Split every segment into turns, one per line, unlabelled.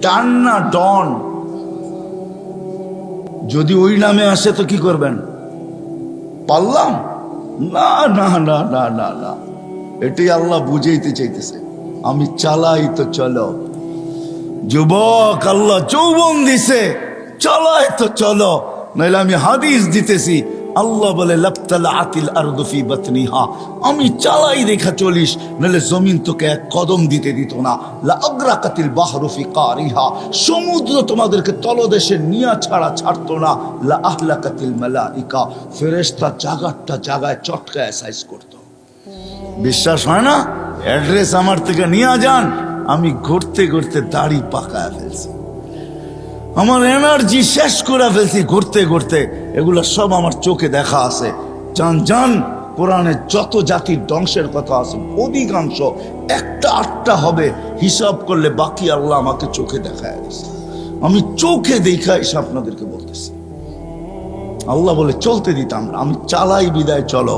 ডান না ডন। যদি ওই নামে আসে তো কি করবেন? পারলাম? না না না না না না। এটাই আল্লাহ বুঝাইতে চাইতেছে। আমি চালাই তো চলো। যুবক আল্লাহ যৌবন দিছে। চলাই তো চলো। নাইলে আমি হাদিস দিতেছি। আল্লাহ বলে লাপ্তালা আতিল আরদফি বাতনিহা। আমি চালাই দেখা চলিস, নাহলে জমিন তোকে এক কদম দিতে দিত না। লা আগ্রাকাতিল বাহরফি কারিহা। সমুদ্র তোমাদেরকে তলদেশে নিয়া ছাড়া ছাড়তো না। লা আহলাকাতিল মালাইকা। ফেরেশতা জাগারটা জাগায় চটকায় সাইজ করতো। বিশ্বাস হয় না? অ্যাড্রেস আমার থেকে নিয়ে যান। আমি ঘুরতে ঘুরতে দাড়ি পাকায় ফেলছি। আমার এনার্জি শেষ করে ফেলছি ঘুরতে ঘুরতে। এগুলো সব আমার চোখে দেখা আছে। জান জান, কোরআনে যত জাতির ধ্বংসের কথা আছে, অধিকাংশ একটা আটটা হবে, হিসাব করলে বাকি আল্লাহ আমাকে চোখে দেখায় আমি চোখে দেখা এসে আপনাদেরকে বলতেছি। আল্লাহ বলে, চলতে দিতাম না, আমি চালাই বিদায়, চলো।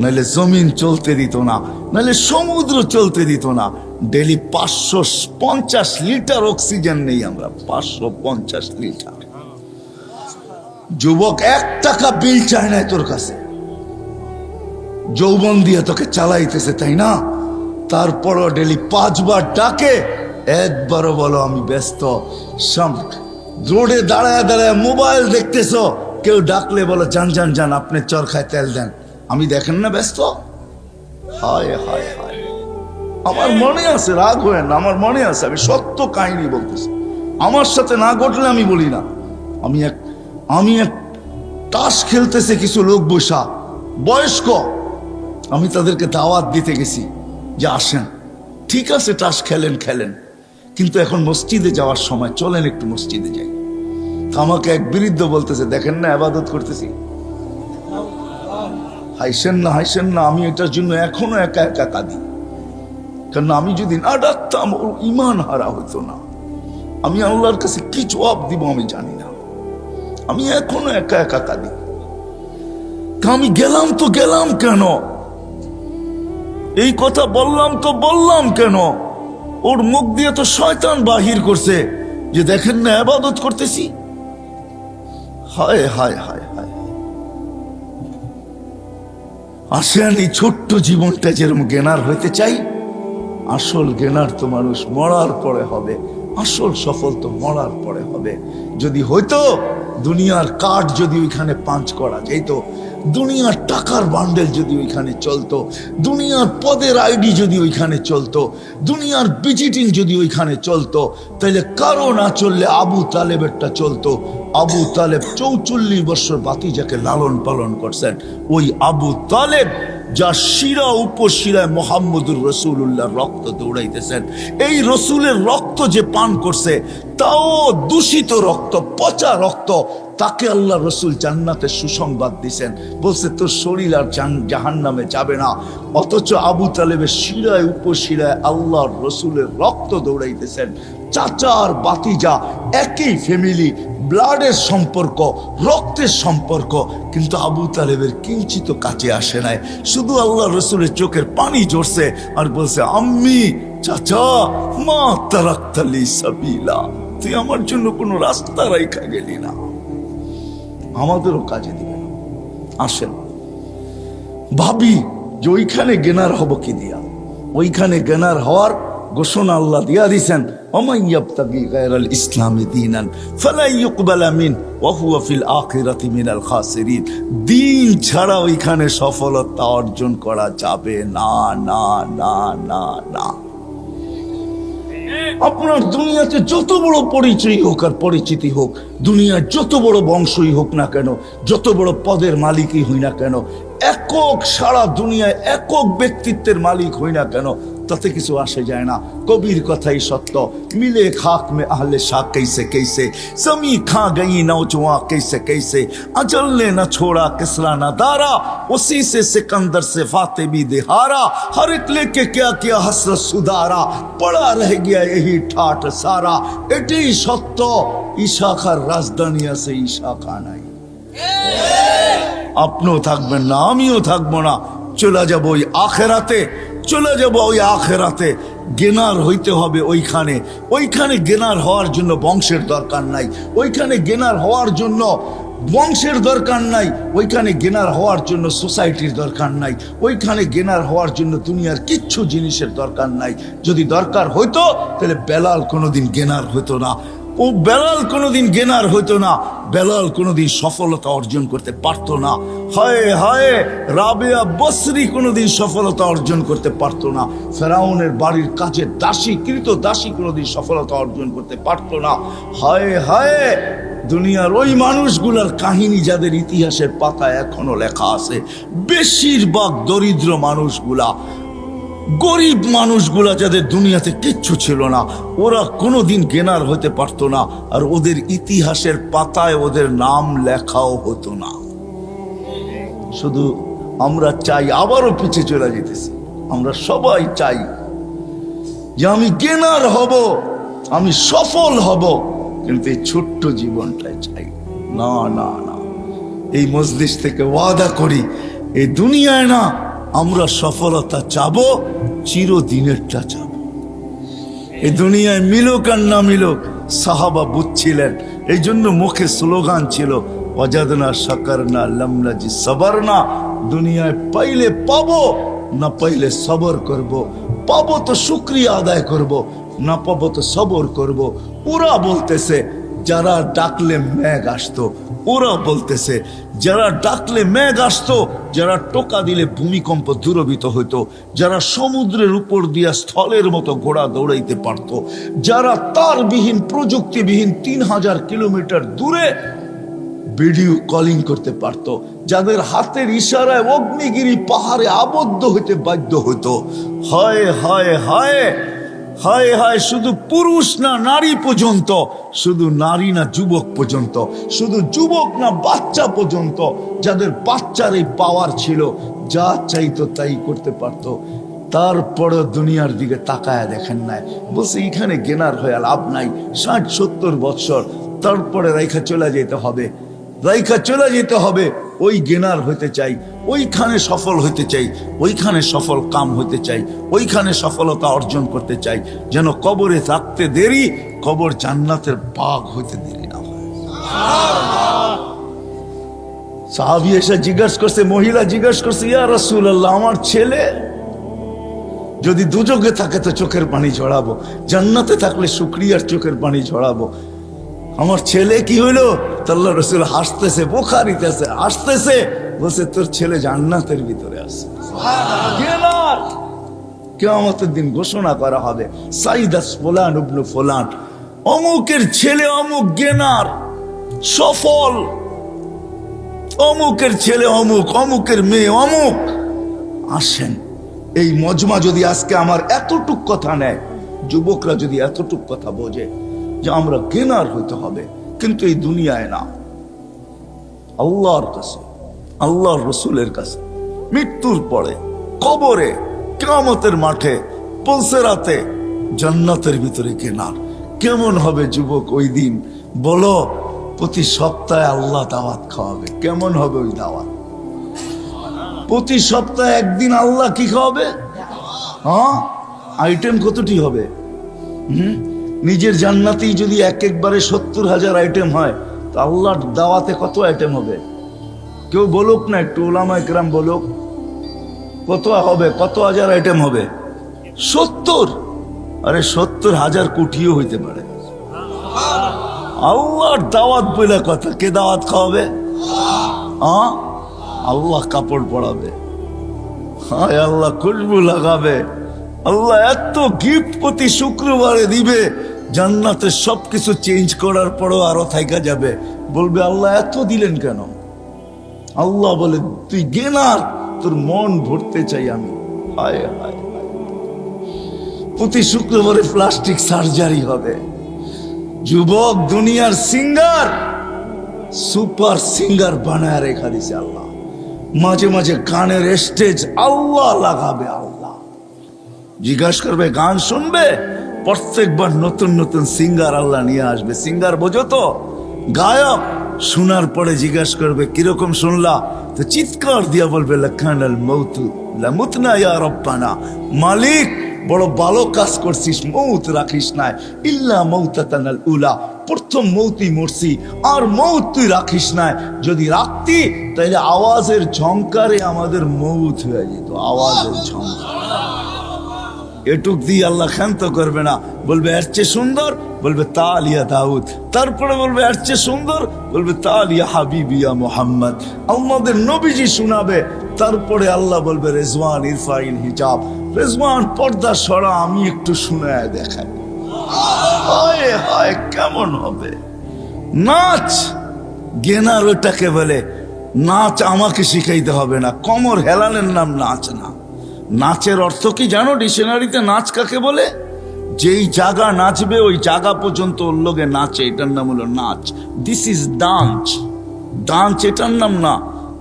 নাহলে জমিন চলতে দিত না নাহলে সমুদ্র চলতে দিত না ডেলি পাঁচশো পঞ্চাশ লিটার অক্সিজেন নেই আমরা, পাঁচশো পঞ্চাশ লিটার। যুবক, এক টাকা বিল চায় না তোর কাছে। যৌবন দিয়ে তোকে চালাইতেছে, তাই না? তারপরও ডেলি পাঁচবার ডাকে, একবারও বলো আমি ব্যস্ত। রোডে দাঁড়ায় দাঁড়ায় মোবাইল দেখতেছ, কেউ ডাকলে বলো, যান যান যান, আপনি চরখায় তেল দেন। আমি দেখেন না ব্যস্ত? হায় হায় হায়। আমার মনে আছে রাগ হয় না আমার মনে আছে আমি সত্য কাহিনী বলতেছি। আমার সাথে না ঘটলে আমি বলি না। আমি এক আমি এক তাস খেলতেছে কিছু লোক বসা বয়স্ক। আমি তাদেরকে দাওয়াত দিতে গেছি যে আসেন। ঠিক আছে তাস খেলেন খেলেন। কিন্তু এখন মসজিদে যাওয়ার সময় চলেন একটু মসজিদে যাই। তো আমাকে এক বিরুদ্ধ বলতেছে দেখেন না আবাদত করতেছি। হাইসেন না হাইসেন না আমি এটার জন্য এখনও একা একা কাঁদি। কারণ আমি যদি না ডাকতাম, ওর ইমান হারা হতো না। আমি আল্লাহর কাছে কি জবাব দিব আমি জানি না। আমি এখনও একা একা কাঁদি আমি গেলাম তো গেলাম কেন? এই কথা বললাম তো বললাম কেন? ওর মুখ দিয়ে তো শয়তান বাহির করছে। যে দেখেন না, আবাদত করতেছি। হায় হায় হায় হায়। আসেন এই ছোট্ট জীবনটা যেরকম জ্ঞানার হইতে চাই আসল জ্ঞানার তো মানুষ মরার পরে হবে, আসল সফল তো মরার পরে হবে। যদি হইতো, দুনিয়ার কাঠ যদি ওইখানে পাঞ্চ করা যেত, দুনিয়ার টাকার বান্ডেল যদি ওইখানে চলতো, দুনিয়ার পদের আইডি যদি ওইখানে চলতো, দুনিয়ার ভিজিটিং যদি ওইখানে চলতো তাহলে কারও না চললে আবু তালেবেরটা চলতো। আবু তালেব চৌচল্লিশ বছর বাতিজাকে লালন পালন করছেন, ওই আবু তালেব যা শিরা উপশিরায় মোহাম্মদুর রসুল্লাহ রক্ত দৌড়াইতেছেন। এই রসুলের রক্ত যে পান করছে, তাও দূষিত রক্ত, পচা রক্ত, তাকে আল্লাহ রসুল জান্নাতে সুসংবাদ দিছেন। বলছে, তোর শরীর আর জাহান নামে যাবে না। অথচ আবু তালেবের শিরায় উপশিরায় আল্লাহর রসুলের রক্ত দৌড়াইতেছেন। চাচা আর বাতিজা একই ফ্যামিলি ব্লাডের সম্পর্ক, রক্তের সম্পর্ক, কিন্তু আবু তালেবের কিঞ্চিত কাছে আসে নাই। শুধু আল্লাহ রসুলের চোখের পানি জড়ছে আর বলছে, আম্মি, চাচা, মা তারাক্তালি সাবিলা, তুই আমার জন্য কোনো রাস্তা রাইখা গেলি না। আমাদেরও কাজে দিবে না। আসেন। ভাবি যে ওইখানে গেনার হব কি দিয়া? ওইখানে গেনার হওয়ার ঘোষণা আল্লাহ দিয়া দিছেন আমিন মিনাল দিন ছাড়া ওইখানে সফলতা অর্জন করা যাবে না না না না না। আপনার দুনিয়াতে যত বড় পরিচয় হোক আর পরিচিতি হোক, দুনিয়ার যত বড় বংশই হোক না কেন, যত বড় পদের মালিকই হই না কেন, একক সারা দুনিয়ায় একক ব্যক্তিত্বের মালিক হই না কেন তাতে কিছু আসে যায় না কবির কথাই সত্য মিলে খাক মে আহলে শাহ कैसे कैसे समी खा गई नौजवान कैसे कैसे अजल ने न छोड़ा किसरा न दारा उसी से सिकंदर से फाते भी दिहारा हर एक लेके क्या किया हसरत सुधारा पड़ा रह गया यही ठाठ सारा এটাই সত্য ইশাখার রাজধানী আছে ইশাখা নাই আপনিও থাকবেন না আমিও থাকবো না চলে যাবো ওই আখেরাতে চলে যাব ওই আখেরাতে। গেনার হইতে হবে ওইখানে। ওইখানে গেনার হওয়ার জন্য বংশের দরকার নাই। ওইখানে গেনার হওয়ার জন্য বংশের দরকার নাই। ওইখানে গেনার হওয়ার জন্য সোসাইটির দরকার নাই। ওইখানে গেনার হওয়ার জন্য দুনিয়ার কিচ্ছু জিনিসের দরকার নাই। যদি দরকার হইতো, তাহলে বেলাল কোনোদিন গেনার হইতো না। ও বেলাল কোনোদিন গেনার হইতো না, বেলাল কোনোদিন সফলতা অর্জন করতে পারতো না। হায় হায়, রাবেয়া বসরি কোনোদিন সফলতা অর্জন করতে পারতো না। ফেরাউনের বাড়ির কাজে দাসী, কৃত দাসী কোনোদিন সফলতা অর্জন করতে পারতো না। হায় হায়, দুনিয়ার ওই মানুষগুলার কাহিনী যাদের ইতিহাসের পাতায় এখনও লেখা আছে, বেশিরভাগ দরিদ্র মানুষগুলা গরিব মানুষগুলা যাদের দুনিয়াতে কিচ্ছু ছিল না, ওরা কোনোদিন গেনার হতে পারতো না, আর ওদের ইতিহাসের পাতায় ওদের নাম লেখাও হতো না। শুধু আমরা চাই আবারও পিছিয়ে চলে যেতেছি। আমরা সবাই চাই যে আমি গেনার হব, আমি সফল হব, কিন্তু এই ছোট্ট জীবনটাই চাই। না না না। এই মজলিস থেকে ওয়াদা করি, এই দুনিয়ায় না আমরা সফলতা চাবো চিরদিনেরটা চাব এই দুনিয়ায় মিলুক আর না মিলুক, সাহাবা বুঝছিলেন এই জন্য মুখে স্লোগান ছিল অজাদনা সাকার না লমলাজি সবার না দুনিয়ায় পাইলে পাবো, না পাইলে সবর করব। পাবো তো শুক্রিয়া আদায় করব। না পাবো তো সবর করব। ওরা বলতেছে যারা ডাকলে মেঘ আসতো, ওরা বলতেছে, যারা ডাকলে মেঘ আসতো, যারা টোকা দিলে ভূমিকম্প দূরবিত হইতো, যারা সমুদ্রের উপর দিয়া স্থলের মতো ঘোড়া দৌড়াইতে পারত, যারা তারবিহীন প্রযুক্তিবিহীন তিন হাজার কিলোমিটার দূরে ভিডিও কলিং করতে পারত, যাদের হাতের ইশারায় অগ্নিগিরি পাহাড়ে আবদ্ধ হইতে বাধ্য হইতো। হয় হয় হয় হায় হায়, শুধু পুরুষ না নারী পর্যন্ত, শুধু নারী না যুবক পর্যন্ত, শুধু যুবক না বাচ্চা পর্যন্ত, যাদের বাচ্চার এই পাওয়ার ছিল, যা চাইতো তাই করতে পারতো। তারপরে দুনিয়ার দিকে তাকায় দেখেন নাই। বলছে, এখানে গেনার হয়ে লাভ নাই, ষাট, সত্তর বৎসর, তারপরে রেখা চলে যেতে হবে, রাইখা চলে যেতে হবে, ওই গেনার হতে চাই। ওইখানে সফল হইতে চাই, ওইখানে সফল কাম হইতে চাই, ওইখানে সফলতা অর্জন করতে চাই, যেন কবরে থাকতে দেরি, কবর জান্নাতের বাঘ হইতে দেরি না সাহাবি এসে জিজ্ঞাসা করছে, মহিলা জিজ্ঞাসা করছে, ইয়া রসুল আল্লাহ আমার ছেলে যদি দুযোগে থাকে তো চোখের পানি ঝরাবো, জান্নাতে থাকলে শুক্রিয়ার চোখের পানি ঝরাবো। আমার ছেলে কি হইল? তাল্লা রসুল হাসতেছে, বোখারিতে আছে, হাসতেছে। বলছে তোর ছেলে জান্নাতের ভিতরে আছে। গেলার কেয়ামতের দিন ঘোষণা করা হবে সাইদাস ফোলান উবনু ফোলান অমুকের ছেলে অমুক গেনার সফল। অমুকের ছেলে অমুক অমুকের মেয়ে অমুক। আসেন এই মজমা যদি আজকে আমার এতটুক কথা নেয় যুবকরা যদি এতটুক কথা বোঝে যে আমরা গেনার হইতে হবে কিন্তু এই দুনিয়ায় না। আল্লাহর কাছে আল্লাহর রসুলের কাছে। মৃত্যুর পরে, কবরে কেমতের মাঠে পলসেরাতে জান্নাতের ভিতরে কেনার কেমন হবে যুবক ওই দিন? বলো, প্রতি সপ্তাহে আল্লাহ দাওয়াত খাওয়াবে। কেমন হবে ওই দাওয়াত? প্রতি সপ্তাহে একদিন আল্লাহ কি খাওয়াবে? হ্যাঁ? আইটেম কতটি হবে? হুম? নিজের জান্নাতেই যদি এক একবারে সত্তর হাজার আইটেম হয়, তো আল্লাহর দাওয়াতে কত আইটেম হবে? কেউ বলুক না, একটু ওলামা একরাম বলুক। কত হবে কত হাজার আইটেম হবে। সত্তর। আরে সত্তর হাজার কোটিও হইতে পারে। আল্লাহর দাওয়াত বলে কথা, কে দাওয়াত খাওয়াবে? আল্লাহ কাপড় পরাবে। হায় আল্লাহ, খুশবু লাগাবে। আল্লাহ এত গিফট প্রতি শুক্রবারে দিবে জান্নাতে সবকিছু চেঞ্জ করার পরও আরও থাইকা যাবে। বলবে, আল্লাহ এত দিলেন কেন? আল্লাহ বলে, তুই গেনার, তোর মন ভরতে চাই আমি। প্রতি শুক্রবারে প্লাস্টিক সার্জারি হবে। যুবক দুনিয়ার সিঙ্গার, সুপার সিঙ্গার বানায় রেখা দিছে আল্লাহ। মাঝে মাঝে গানের স্টেজ আল্লাহ লাগাবে আল্লাহ। জিজ্ঞাসা করবে, গান শুনবে? প্রত্যেকবার নতুন নতুন সিঙ্গার আল্লাহ নিয়ে আসবে। সিঙ্গার বোঝো তো, গায়ক শোনার পরে জিজ্ঞাসা করবে, কীরকম শুনলা? তো চিৎকার দিয়া বলবে আল মৌতু, লামুতনা ইয়া রব্বানা। মালিক, বড় ভালো কাজ করছিস, মৌত রাখিস না ইল্লা মৌতাতানাল উলা, প্রথম মৌতি মরছি, আর মৌত তুই রাখিস না যদি রাখতি তাহলে আওয়াজের ঝংকারে আমাদের মৌত হয়ে যেত, আওয়াজের ঝংকার। এটুক দিয়ে আল্লাহ ক্ষান্ত করবে না। বলবে, এর চেয়ে সুন্দর? বলবে তালিয়া দাউদ। তারপরে বলবে, এর চেয়ে সুন্দর? বলবে তালিয়া হাবিবিয়া মোহাম্মদ। আমাদের নবীজি শোনাবে, তারপরে আল্লাহ বলবে, রেজওয়ান ইরফাইন হিজাব। রেজওয়ান, পর্দা সরা, আমি একটু শুনে দেখাই। হায় হায়, কেমন হবে? নাচ! গেনার ওটাকে বলে, নাচ আমাকে শিখাইতে হবে না। কমর হেলানের নাম নাচ না। নাচের অর্থ কি জানো? ডিকশনারিতে নাচ কাকে বলে? যেই জায়গা নাচবে, ওই জায়গা পর্যন্ত ওর লোকে নাচে। এটার নাম হলো নাচ। দিস ইজ ডান্স ডান্স এটার নাম না।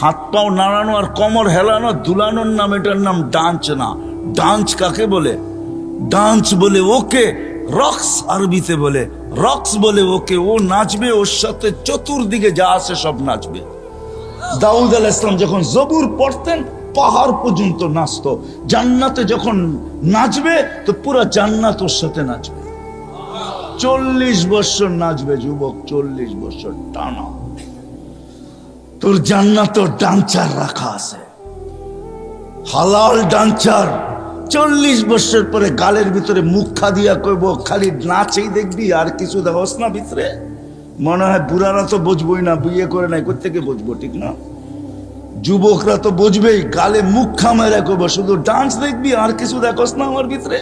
হাত পাও নাড়ানো আর কমর হেলানো, দুলানোর নাম, এটার নাম ডান্স না। ডান্স কাকে বলে? ডান্স বলে ওকে রক্স আরবিতে বলে। রক্স বলে ওকে, ও নাচবে, ওর সাথে চতুর্দিকে যা আছে সব নাচবে। দাউদ আল ইসলাম যখন জবুর পড়তেন পাহাড় পর্যন্ত নাচতো। জান্নাতে যখন নাচবে, তো পুরো জান্নাত ওর সাথে নাচবে। চল্লিশ বছর নাচবে যুবক, চল্লিশ বছর টানা। তোর জান্নাত ডান্সার রাখা আছে। হালাল ডান্সার। চল্লিশ বছর পরে গালের ভিতরে মুখা দিয়া কইব, খালি নাচেই দেখবি, আর কিছু দেখোস না ভিতরে। মনে হয় বুড়ারা তো বুঝবই না, বিয়ে করে নাই কোথেকে বুঝব, ঠিক না? যুবকরা তো বুঝবেই, গালে মুখ খামায় কইব শুধু ডান্স দেখবি, আর কিছু দেখোস না আমার ভিতরে।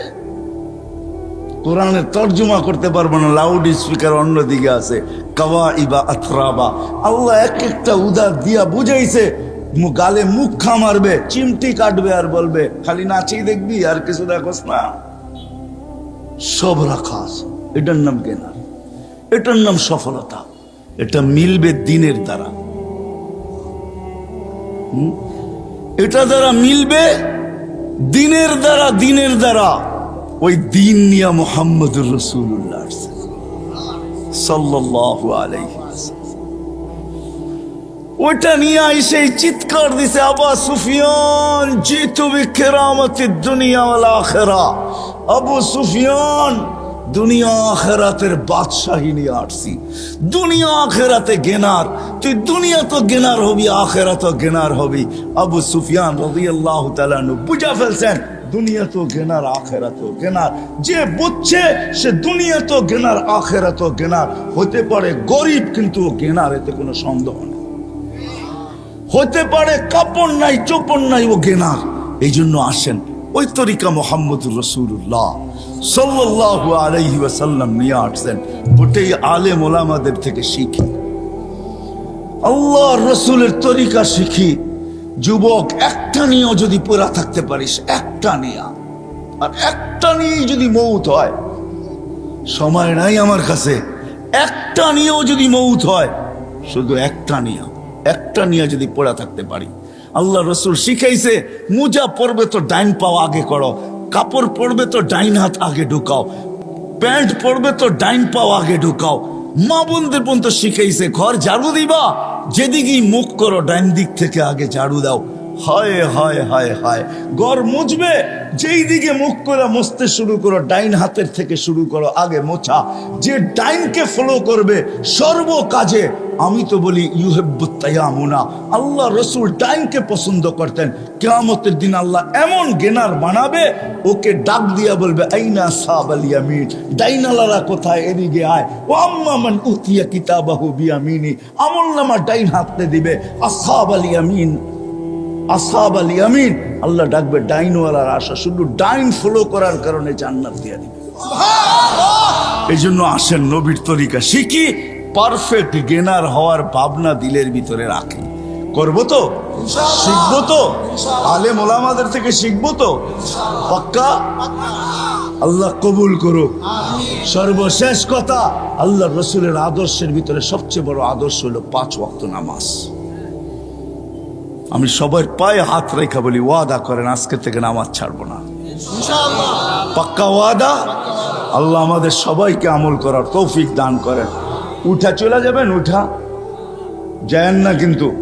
কোরআনের তর্জমা করতে পারব না লাউড স্পিকার অন্যদিকে আছে কাওয়া ইবা আথরাবা আল্লাহ এক একটা উদার দিয়া বুঝাইছে গালে মুখ খামারবে, চিমটি কাটবে আর বলবে, খালি নাচেই দেখবি, আর কিছু দেখোস না। সব রাখা এটার নাম কেনার এটার নাম সফলতা। এটা মিলবে দিনের দ্বারা? এটা দ্বারা মিলবে দিনের দ্বারা দিনের দ্বারা। ওই দিন নিয়া মোহাম্মদুর রসুল্লাহ আলাইহি ওটা নিয়ে এসে চিৎকার দিছে, আবা সুফিয়ান জিতু বিকেরামতি দুনিয়া ওয়াল আখিরা আবু সুফিয়ান দুনিয়া আখেরাতের বাদশাহী নিয়ে আসছি। দুনিয়া আখেরাতে গেনার। তুই দুনিয়া তো গেনার হবি তো গেনার হবি। আবু সুফিয়ান রাদিয়াল্লাহু তাআলা নু বুঝা ফেলছেন, দুনিয়া তো গেনার, আখেরা তো গেনার। যে বুঝছে, সে দুনিয়া তো গেনার, আখেরা তো গেনার। হতে পারে গরিব, কিন্তু গেনার, এতে কোনো সন্দেহ নেই। হতে পারে কাপড় নাই, চোপড় নাই, ও গেনার। এই জন্য আসেন ওই তরিকা মোহাম্মদুর রসুল্লাহ সাল্লাল্লাহু আলাইহি ওয়াসাল্লাম নিয়ে আসছেন। ওটাই আলেম ওলামাদের থেকে শিখি। আল্লাহ রসুলের তরিকা শিখি। যুবক, একটা নিয়েও যদি পড়া থাকতে পারিস, একটা নিয়ে আর একটা নিয়েই যদি মৌত হয়, সময় নাই আমার কাছে। একটা নিয়েও যদি মৌত হয়, শুধু একটা নিয়া একটা নিয়ে যদি পড়া থাকতে পারি। আল্লাহ রসুল শিখাইছে, মুজা পরবে তো ডাইন পাও আগে করো, কাপড় পরবে তো ডাইন হাত আগে ঢুকাও, প্যান্ট পরবে তো ডাইন পাও আগে ঢুকাও। মা বোনদের পর্যন্ত শিখাইছে, ঘর ঝাড়ু দিবা, যেদিকেই মুখ করো, ডাইন দিক থেকে আগে ঝাড়ু দাও। হায় হায় হায় হায়। ঘর মুছবে যেই দিকে মুখ করে মুছতে শুরু করো, ডাইন হাতের থেকে শুরু করো, আগে মোছা। যে ডাইনকে ফলো করবে, সর্ব কাজে, আমি তো বলি ইউহেবুত্তায়ামুনা আল্লাহ রসুল ডাইনকে পছন্দ করতেন। কেয়ামতের দিন আল্লাহ এমন গেনার বানাবে, ওকে ডাক দিয়া বলবে, আইনা সাব আল ইয়ামিন? ডাইনালারা কোথায়? এদিকে আয়। ও আম্মা মান উতিয়া কিতাবাহু বিয়ামিনি। আমল নামা ডাইন হাতে দিবে আসাব আল ইয়ামিন? আসাব আল ইয়ামিন আল্লাহ ডাকবে ডাইনওয়ালার আশা শুধু ডাইন ফলো করার কারণে জান্নাত দিয়া দিবে। এই জন্য আসেন নবীর তরিকা শিখি পারফেক্ট গেনার হওয়ার ভাবনা দিলের ভিতরে রাখি। করব তো? শিখব তো? আলেম ওলামাদের থেকে শিখব তো? পাক্কা? আল্লাহ কবুল করুক। সর্বশেষ কথা আল্লাহ রসুলের আদর্শের ভিতরে সবচেয়ে বড় আদর্শ হলো পাঁচ ওয়াক্ত নামাজ। আমি সবার পায়ে হাত রেখা বলি ওয়াদা করেন আজকে থেকে নামাজ ছাড়বো না। পাক্কা ওয়াদা? আল্লাহ আমাদের সবাইকে আমল করার তৌফিক দান করেন। উঠা চলে যাবেন উঠা। যায় না কিন্তু।